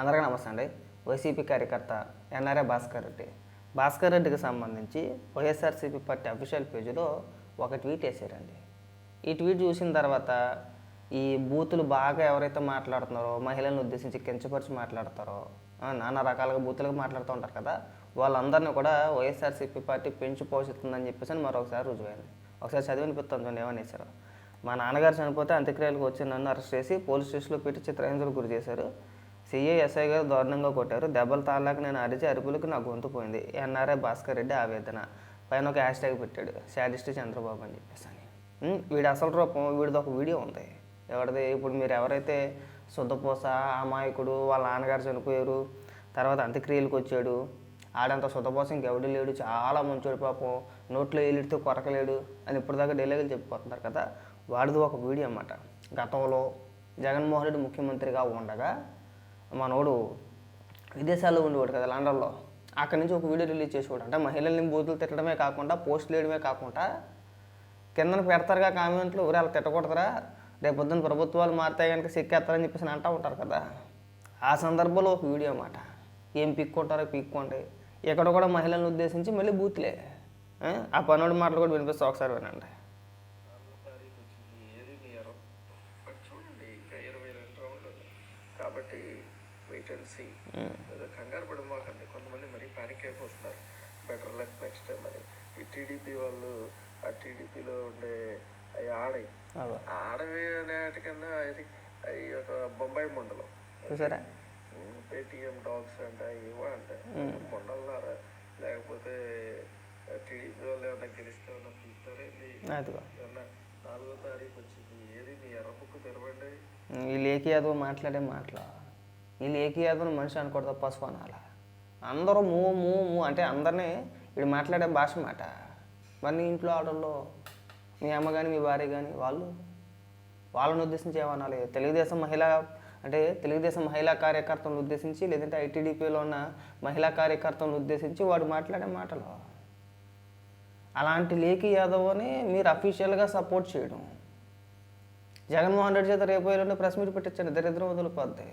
అందరికీ నమస్తే అండి. వైసీపీ కార్యకర్త ఎన్ఆర్ఏ భాస్కర్ రెడ్డి. భాస్కర్ రెడ్డికి సంబంధించి వైఎస్ఆర్సీపీ పార్టీ అఫీషియల్ పేజీలో ఒక ట్వీట్ వేసారండి ఈ ట్వీట్ చూసిన తర్వాత ఈ బూతులు బాగా ఎవరైతే మాట్లాడుతున్నారో మహిళలను ఉద్దేశించి కించపరిచి మాట్లాడతారో నానా రకాలుగా బూతులకు మాట్లాడుతూ ఉంటారు కదా వాళ్ళందరినీ కూడా వైఎస్ఆర్సీపీ పార్టీ పెంచి పోషిస్తుందని చెప్పేసి అని మరొకసారి రుజువైంది ఒకసారి చదివినిపిస్తాను చూడండి ఏమనేసారు మా నాన్నగారు చనిపోతే అంత్యక్రియలకు వచ్చి నన్ను అరెస్ట్ చేసి పోలీస్ స్టేషన్లో పెట్టి చిత్రహింసలకు గురి చేశారు. సీఏ ఎస్ఐ గారు దారుణంగా కొట్టారు. దెబ్బలు తాళాక నేను అరిచి అరుపులకు నా గొంతు పోయింది. ఎన్ఆర్ఐ భాస్కర్ రెడ్డి ఆవేదన. పైన ఒక హ్యాష్ ట్యాగ్ పెట్టాడు. శాడిస్ట్ చంద్రబాబు అని చెప్పేసి అని. వీడి అసలు రూపం వీడిది ఒక వీడియో ఉంది. ఎవరిది? ఇప్పుడు మీరు ఎవరైతే శుద్ధపూస అమాయకుడు వాళ్ళ నాన్నగారు చనిపోయారు తర్వాత అంత్యక్రియలకు వచ్చాడు ఆడంత శుద్ధపూస ఇంకెవడు లేడు చాలా మంచోడు పాపం నోట్లో ఏలిడితే కొరకలేడు అని ఇప్పటిదాకా డైలాగులు చెప్పిపోతున్నారు కదా వాడిది ఒక వీడియో అన్నమాట. గతంలో జగన్మోహన్ రెడ్డి ముఖ్యమంత్రిగా ఉండగా మనోడు విదేశాల్లో ఉండేవాడు కదా లండన్లో. అక్కడి నుంచి ఒక వీడియో రిలీజ్ చేసేవాడు అంటే. మహిళల్ని బూతులు తిట్టడమే కాకుండా పోస్టులు వేయడమే కాకుండా కిందన పెడతారుగా కామెంట్లు ఎవరు అలా తిట్టకూడదురా. రేపు పొద్దున్న ప్రభుత్వాలు మారితే కనుక సిక్కేస్తారని చెప్పేసి అంటూ ఉంటారు కదా. ఆ సందర్భంలో ఒక వీడియో అన్నమాట. ఏం పిక్కుంటారో పిక్కోండి. ఇక్కడ కూడా మహిళలను ఉద్దేశించి మళ్ళీ బూతులే. ఆ? పనుడి మాటలు కూడా వినిపిస్తే ఒకసారి వినండి నాలుగో తారీఖు వచ్చింది ఏది మీ ఎరం బట్ చూడండి ఇంకా ఇరవై రెండు రౌండ్లు ఉన్నాయి. కాబట్టి వెయిట్ అండ్ సీ ఏదో కంగారు పడమాకండి కొంతమంది మరీ పానిక్ అయిపోతున్నారు. బెటర్ లక్ నెక్స్ట్ టైం అని. ఈ టీడీపీ వాళ్ళు ఆ టీడీపీలో ఉండే అవి ఆడై అదో. ఆడవే అనేటికన్నా అది అవి ఒక బొంబాయి మండలం. చూసారా? పేటిఎం డాగ్స్ అంట ఇవో అంట. మండలారా? లేకపోతే టీడీపీ వాళ్ళు ఏమన్నా గెలిస్తే ఏమన్నా అదిగో. ఏమన్నా నాలుగో తారీఖు వచ్చింది. ఏది? నీ ఎర్ర బుక్ తెరవండి లేఖి యాదవ్ మాట్లాడే మాటలు. ఈ లేఖి యాదవ్ మనిషి తప్ప పశువు అనాల? అందరూ మూ మూ మూ అంటే అందరినీ వీడు మాట్లాడే భాష మాట. మరి నీ ఇంట్లో ఆడల్లో మీ అమ్మ కానీ మీ భార్య కానీ వాళ్ళు? వాళ్ళని ఉద్దేశించి ఏమనాలి? తెలుగుదేశం మహిళా అంటే తెలుగుదేశం మహిళా కార్యకర్తలను ఉద్దేశించి లేదంటే ఐటీడీపీలో ఉన్న మహిళా కార్యకర్తలను ఉద్దేశించి వాడు మాట్లాడే మాటలు. అలాంటి లేఖి యాదవ్ని మీరు అఫీషియల్గా సపోర్ట్ చేయడం. జగన్మోహన్ రెడ్డి చేత రేపు ఎల్లుండి ప్రెస్ మీట్ పెట్టించండి దరిద్రం వదిలిపోద్ది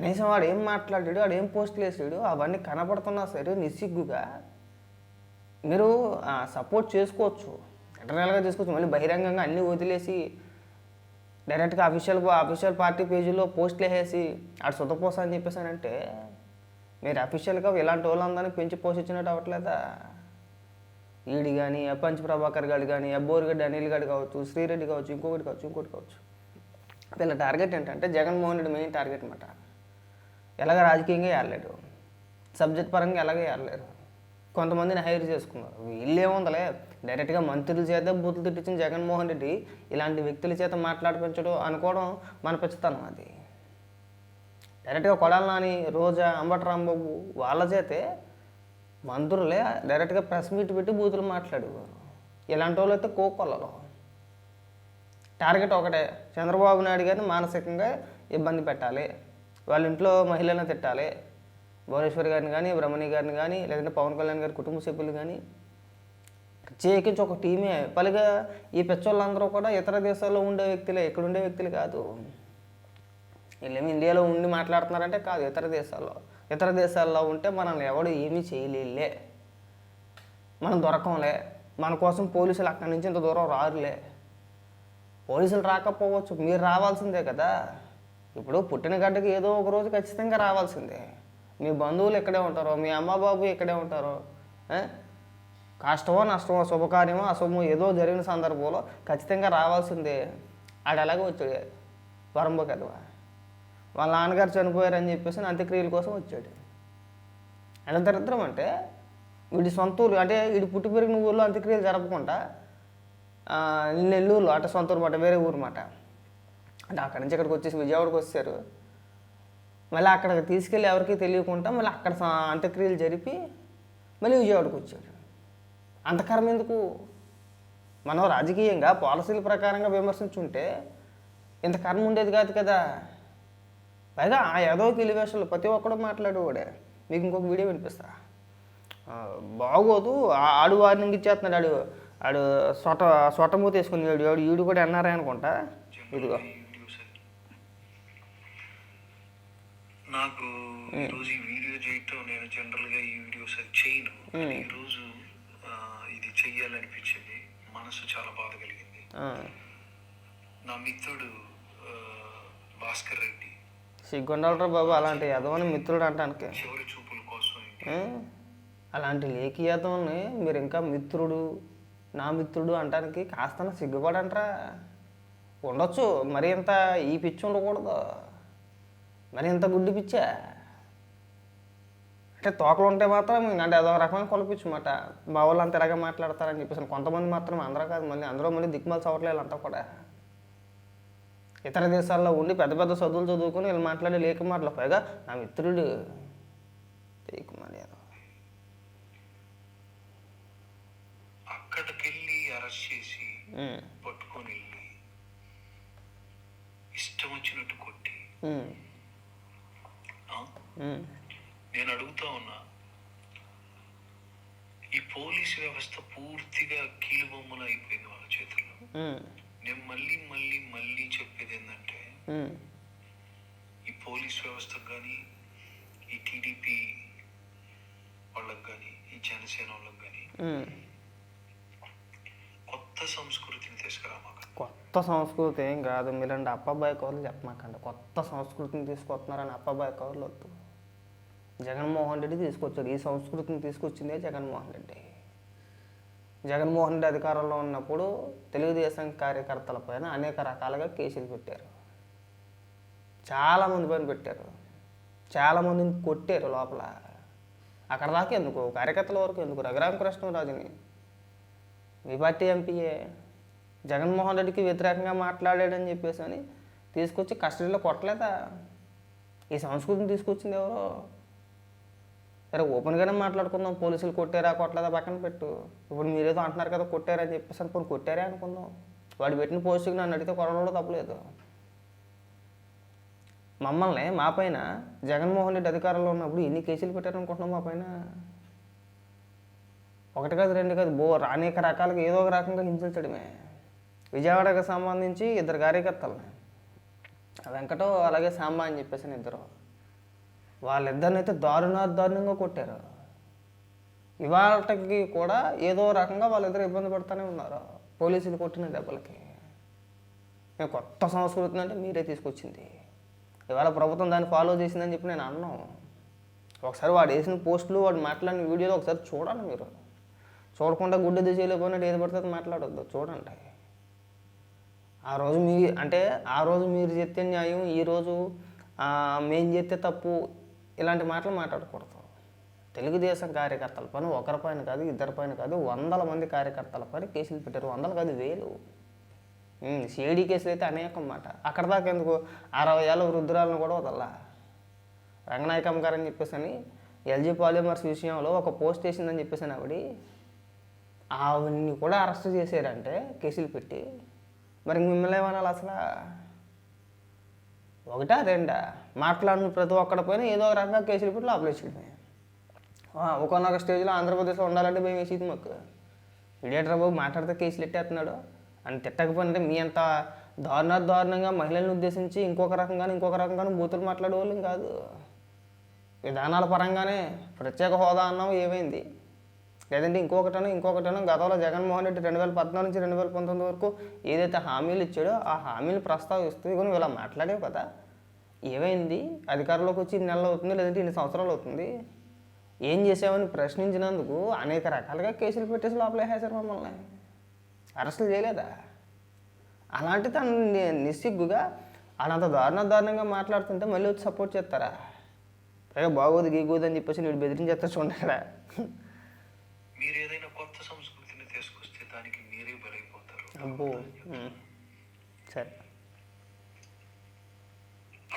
కనీసం వాడు ఏం మాట్లాడాడు వాడు ఏం పోస్టులు వేసాడు అవన్నీ కనపడుతున్నా సరే నిస్సిగ్గుగా. మీరు సపోర్ట్ చేసుకోవచ్చు. ఇంటర్నల్గా చేసుకోవచ్చు. మళ్ళీ బహిరంగంగా అన్నీ వదిలేసి డైరెక్ట్గా అఫీషియల్ అఫీషియల్ పార్టీ పేజీలో పోస్టులు వేసేసి ఆడు సొంతపోస అని చెప్పేసానంటే మీరు అఫీషియల్గా ఇలాంటి వాళ్ళందరినీ పెంచి పోషించినట్టు అవ్వట్లేదా? ఈడి కానీ పంచ ప్రభాకర్ గారు కానీ అబ్బోరిగడ్డి అనిల్ గారు కావచ్చు శ్రీరెడ్డి కావచ్చు ఇంకొకటి కావచ్చు ఇంకోటి కావచ్చు. వీళ్ళ టార్గెట్ ఏంటంటే జగన్మోహన్ రెడ్డి మెయిన్ టార్గెట్ అనమాట ఎలాగ రాజకీయంగా వేయలేడు సబ్జెక్ట్ పరంగా ఎలాగే వెళ్ళలేరు కొంతమందిని హైర్ చేసుకున్నారు. వీళ్ళు ఏముందలే డైరెక్ట్గా మంత్రుల చేత బూతులు తిట్టించిన జగన్మోహన్ రెడ్డి ఇలాంటి వ్యక్తుల చేత మాట్లాడిపించడం అనుకోవడం మన పిచ్చితనం అది. డైరెక్ట్గా కొడాలి నాని రోజా అంబటి రాంబాబు వాళ్ళ చేతే మంత్రులే డైరెక్ట్గా ప్రెస్ మీట్ పెట్టి బూతులు మాట్లాడేవారు. ఇలాంటి వాళ్ళు అయితే కోకొల్లలో టార్గెట్ ఒకటే. చంద్రబాబు నాయుడు గారిని మానసికంగా ఇబ్బంది పెట్టాలి. వాళ్ళ ఇంట్లో మహిళలను తిట్టాలి. భువనేశ్వరి గారిని కానీ బ్రహ్మణి గారిని కానీ లేదంటే పవన్ కళ్యాణ్ గారి కుటుంబ సభ్యులు కానీ చేకించి ఒక టీమే. పలిగా ఈ పెచ్చోళ్ళందరూ కూడా ఇతర దేశాల్లో ఉండే వ్యక్తులే ఇక్కడ ఉండే వ్యక్తులు కాదు. వీళ్ళేమి ఇండియాలో ఉండి మాట్లాడుతున్నారంటే కాదు ఇతర దేశాల్లో. ఇతర దేశాల్లో ఉంటే మనల్ని ఎవడు ఏమీ చేయలేలే. మనం దొరకంలే. మన కోసం పోలీసులు అక్కడి నుంచి ఇంత దూరం రారులే. పోలీసులు రాకపోవచ్చు మీరు రావాల్సిందే కదా. ఇప్పుడు పుట్టిన గడ్డకి ఏదో ఒక రోజు ఖచ్చితంగా రావాల్సిందే. మీ బంధువులు ఇక్కడే ఉంటారో మీ అమ్మ బాబు ఇక్కడే ఉంటారో కష్టమో నష్టమో శుభకార్యమో అశుభమో ఏదో జరిగిన సందర్భంలో ఖచ్చితంగా రావాల్సిందే. ఆడు అలాగే వచ్చాడు. వరంబో కదవా? వాళ్ళ నాన్నగారు చనిపోయారని చెప్పేసి అంత్యక్రియల కోసం వచ్చాడు. ఎంత దరిద్రం అంటే వీడి సొంత ఊరు అంటే వీడి పుట్టి పెరిగిన ఊళ్ళో అంత్యక్రియలు జరపకుండా నెల్లూరులో అంటే సొంత ఊరు మాట వేరే ఊరు మాట. అంటే అక్కడి నుంచి ఇక్కడికి వచ్చేసి విజయవాడకి వచ్చారు. మళ్ళీ అక్కడికి తీసుకెళ్ళి ఎవరికీ తెలియకుండా మళ్ళీ అక్కడ అంత్యక్రియలు జరిపి మళ్ళీ విజయవాడకి వచ్చాడు అంతకరం ఎందుకు? మనం రాజకీయంగా పాలసీల ప్రకారంగా విమర్శించుంటే ఇంత కర్మ ఉండేది కాదు కదా. పైగా ఆ ఏదో ఎలివేషన్లు ప్రతి ఒక్కడు మాట్లాడేవాడే. మీకు ఇంకొక వీడియో వినిపిస్తా. బాగోదు ఆడు వార్నింగ్ ఇచ్చేస్తున్నాడు ఆడు. ఆడు సొట సొట్టమూత వేసుకుని వీడు ఆడు ఈడు కూడా అన్నారా అనుకుంటా. ఇదిగో. నాకు ఈరోజు ఈ వీడియో చేయటం నేను జనరల్గా ఈ వీడియోస్ అది చేయను. ఈరోజు ఇది చెయ్యాలనిపించింది. మనసు చాలా బాధ కలిగింది. నా మిత్రుడు భాస్కర్ రెడ్డి. సిగ్గుండాలరా బాబు అలాంటి యదవని మిత్రుడు అంటానికి. చివరి చూపుల కోసం? అలాంటి యదవని మీరు ఇంకా మిత్రుడు నా మిత్రుడు అంటానికి కాస్త సిగ్గుపడంట్రా? ఉండొచ్చు మరి ఇంత ఈ పిచ్చి ఉండకూడదు. మరి ఇంత గుడ్డి పిచ్చా? అంటే తోకలు ఉంటే మాత్రం అంటే అదొక రకమైన కొలపిచ్చు మాట మా వాళ్ళు అంత ఇలాగే మాట్లాడతారని చెప్పేసి కొంతమంది మాత్రం అందరూ కాదు మళ్ళీ అందరూ మళ్ళీ దిక్కుమాలి చవట్లేదు అంతా కూడా. ఇతర దేశాల్లో ఉండి పెద్ద పెద్ద చదువులు చదువుకొని వీళ్ళు మాట్లాడే లేక మాటలు పైగా నా మిత్రుడు. అక్కడికెళ్ళి అరెస్ట్ చేసి పట్టుకొని వెళ్ళి ఇష్టం వచ్చినట్టు కొట్టి నేను అడుగుతా ఉన్నా ఈ పోలీస్ వ్యవస్థ పూర్తిగా కీలుబొమ్మలు అయిపోయింది వాళ్ళ చేతుల్లో. ఉమ్, నేను మళ్ళీ మళ్ళీ మళ్ళీ చెప్పేది ఏంటంటే ఉమ్, ఈ పోలీస్ వ్యవస్థకు కానీ ఈ టీడీపీ వాళ్ళకి కానీ ఈ జనసేన వాళ్ళకి కానీ. కొత్త సంస్కృతిని తీసుకురామాక కొత్త సంస్కృతి ఏం కాదు. మీరండి అప్పబాయి కవర్లు చెప్పమాకండి. కొత్త సంస్కృతిని తీసుకొస్తున్నారని అప్పబాయి కవర్లు వద్దు. జగన్మోహన్ రెడ్డి తీసుకొచ్చారు. ఈ సంస్కృతిని తీసుకొచ్చిందే జగన్మోహన్ రెడ్డి. జగన్మోహన్ రెడ్డి అధికారంలో ఉన్నప్పుడు తెలుగుదేశం కార్యకర్తల పైన అనేక రకాలుగా కేసులు పెట్టారు. చాలామంది పైన పెట్టారు. చాలామందిని కొట్టారు లోపల. అక్కడ దాకా ఎందుకు? కార్యకర్తల వరకు ఎందుకు? రఘురామకృష్ణరాజుని. మీ పార్టీ ఎంపీఏ జగన్మోహన్ రెడ్డికి వ్యతిరేకంగా మాట్లాడాడని చెప్పేసి అని తీసుకొచ్చి కస్టడీలో కొట్టలేదా? ఈ సంస్కృతిని తీసుకొచ్చింది ఎవరో? సరే ఓపెన్గానే మాట్లాడుకుందాం. పోలీసులు కొట్టారా కొట్టలేదా పక్కన పెట్టు. ఇప్పుడు మీరేదో అంటున్నారు కదా కొట్టారని చెప్పేసి అని కొట్టారే అనుకుందాం. వాడు పెట్టిన పోస్టుకి నన్ను అడిగితే కొనడం తప్పలేదు మమ్మల్ని మా పైన జగన్మోహన్ రెడ్డి అధికారంలో ఉన్నప్పుడు ఎన్ని కేసులు పెట్టారనుకుంటున్నాం మా పైన? ఒకటి కాదు రెండు కాదు బో అనేక రకాలుగా ఏదో ఒక రకంగా హింసించడమే. విజయవాడకు సంబంధించి ఇద్దరు కార్యకర్తలని వెంకటో అలాగే సాంబా అని చెప్పేసి ఇద్దరు. వాళ్ళిద్దరినైతే అయితే దారుణా దారుణంగా కొట్టారు. ఇవాళకి కూడా ఏదో రకంగా వాళ్ళిద్దరు ఇబ్బంది పడుతూనే ఉన్నారు. పోలీసులు కొట్టిన దెబ్బలకి. నేను కొత్త సంస్కృతిని అంటే మీరే తీసుకొచ్చింది. ఇవాళ ప్రభుత్వం దాన్ని ఫాలో చేసిందని చెప్పి నేను అన్నాను ఒకసారి వాడు వేసిన పోస్టులు వాడు మాట్లాడిన వీడియోలు ఒకసారి చూడండి మీరు. చూడకుండా గుడ్డు దిశలేకపోయినట్టు ఏది పడితే అది మాట్లాడొద్దు. చూడండి. ఆ రోజు మీ అంటే ఆ రోజు మీరు చెప్తే న్యాయం ఈరోజు మేము చెప్తే తప్పు ఇలాంటి మాటలు మాట్లాడకూడదు. తెలుగుదేశం కార్యకర్తల పని ఒకరి పైన కాదు ఇద్దరి పైన కాదు వందల మంది కార్యకర్తల పైన కేసులు పెట్టారు. వందలు కాదు వేలు. సిఐడి కేసులు అయితే అనేకం మాట. అక్కడ దాకా ఎందుకు? అరవై ఏళ్ళ వృద్ధురాలను కూడా వదల్లా? రంగనాయకమ్మ గారు అని చెప్పేసి అని ఎల్జీ పాలిమర్స్ విషయంలో ఒక పోస్ట్ వేసిందని చెప్పేసి అని ఆవిడ ఆవిడ్ని కూడా అరెస్ట్ చేశారంటే కేసులు పెట్టి. మరి మిమ్మల్ని ఏమనాలి అసలు? ఒకటా రెండా? మాట్లాడిన ప్రతి ఒక్కడి పైన ఏదో ఒక రకంగా కేసులు పెట్టి లోపలేసేయడమే ఒకనొక స్టేజ్లో ఆంధ్రప్రదేశ్లో ఉండాలంటే భయం వేసేది మాకు. విడియేటర్ బాబు మాట్లాడితే కేసులు ఎట్టేస్తున్నాడు. అని తిట్టకపోయినంటే మీ అంత దారుణ దారుణంగా మహిళలను ఉద్దేశించి ఇంకొక రకంగా ఇంకొక రకంగా బూతులు మాట్లాడేవాళ్ళం కాదు. విధానాల పరంగానే ప్రత్యేక హోదా అన్నాం ఏమైంది? లేదంటే ఇంకొకటనో ఇంకొకటనో గతంలో జగన్మోహన్ రెడ్డి రెండు వేల పద్నాలుగు నుంచి రెండు వేల పంతొమ్మిది వరకు ఏదైతే హామీలు ఇచ్చాడో ఆ హామీలు ప్రస్తావిస్తూ ఇవన్నీ ఇలా మాట్లాడేవు కదా. ఏమైంది? అధికారంలోకి వచ్చి ఇన్ని నెలలు అవుతుంది లేదంటే ఇన్ని సంవత్సరాలు అవుతుంది? ఏం చేసామని ప్రశ్నించినందుకు అనేక రకాలుగా కేసులు పెట్టేసి లోపల వేసేశారు మమ్మల్ని. అరెస్టులు చేయలేదా? అలాంటి తను నిస్సిగ్గుగా అలాంత దారుణ దారుణంగా మాట్లాడుతుంటే మళ్ళీ వచ్చి సపోర్ట్ చేస్తారా? పైగా బాగోదు గీగోదు అని చెప్పేసి నేను బెదిరించేస్తా చూడరా మీరు ఏదైనా కొత్త సంస్కృతిని తీసుకొస్తే దానికి మీరే బలైపోతారు అబ్బో. సరే.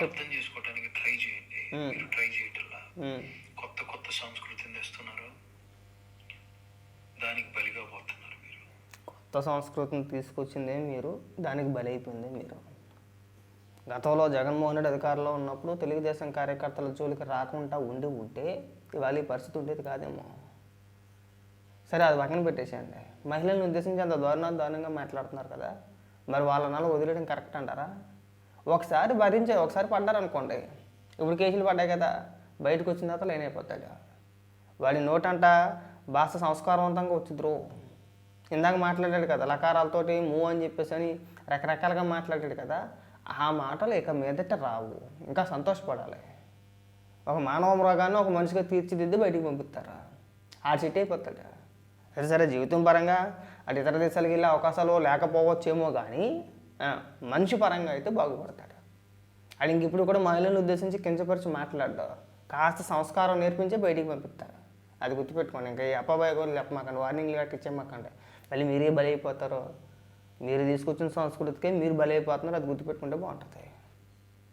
అర్థం చేసుకోవడానికి ట్రై చేయండి. మీరు ట్రై చేయటల్లా ఉమ్. కొత్త కొత్త సంస్కృతిని తెస్తున్నారు. దానికి బలిగా పోతున్నారు మీరు. కొత్త సంస్కృతిని తీసుకొచ్చిందే మీరు దానికి బలైపోయిందే మీరు. గతంలో జగన్మోహన్ రెడ్డి అధికారంలో ఉన్నప్పుడు తెలుగుదేశం కార్యకర్తల జోలికి రాకుండా ఉండి ఉంటే ఇవాళ ఈ పరిస్థితి ఉండేది కాదేమో. సరే అది పక్కన పెట్టేసేయండి. మహిళలను ఉద్దేశించి అంత దారుణాలు దారుణంగా మాట్లాడుతున్నారు కదా మరి వాళ్ళ నాలు వదిలేయడం కరెక్ట్ అంటారా? ఒకసారి భరించే ఒకసారి పడ్డారనుకోండి ఇప్పుడు కేసులు పడ్డాయి కదా బయటకు వచ్చిన తర్వాత లేనైపోతాడు వాడి నోటంట భాష సంస్కారవంతంగా వచ్చిద్రు. ఇందాక మాట్లాడాడు కదా లకారాలతోటి మూవ్ అని చెప్పేసి అని రకరకాలుగా మాట్లాడాడు కదా ఆ మాటలు ఇక మీదట రావు. ఇంకా సంతోషపడాలి. ఒక మానవ మృగాన్ని ఒక మనిషిగా తీర్చిదిద్ది బయటికి పంపిస్తారు? ఆ సెట్ అయిపోతాడు. సరే సరే జీవితం పరంగా అటు ఇతర దేశాలకు వెళ్ళే అవకాశాలు లేకపోవచ్చేమో కానీ మనిషి పరంగా అయితే బాగుపడతాడు. అది ఇంక ఇప్పుడు కూడా మహిళలను ఉద్దేశించి కించపరిచి మాట్లాడ్డా కాస్త సంస్కారం నేర్పించే బయటికి పంపిస్తారు. అది గుర్తుపెట్టుకోండి. ఇంకా ఈ అప్పబాయి కూడా చెప్పమాకండి వార్నింగ్లు గట్టి ఇచ్చేమాకండి మళ్ళీ మీరే బలైపోతారు మీరు తీసుకొచ్చిన సంస్కృతికే మీరు బలైపోతున్నారు అది గుర్తుపెట్టుకుంటే బాగుంటుంది.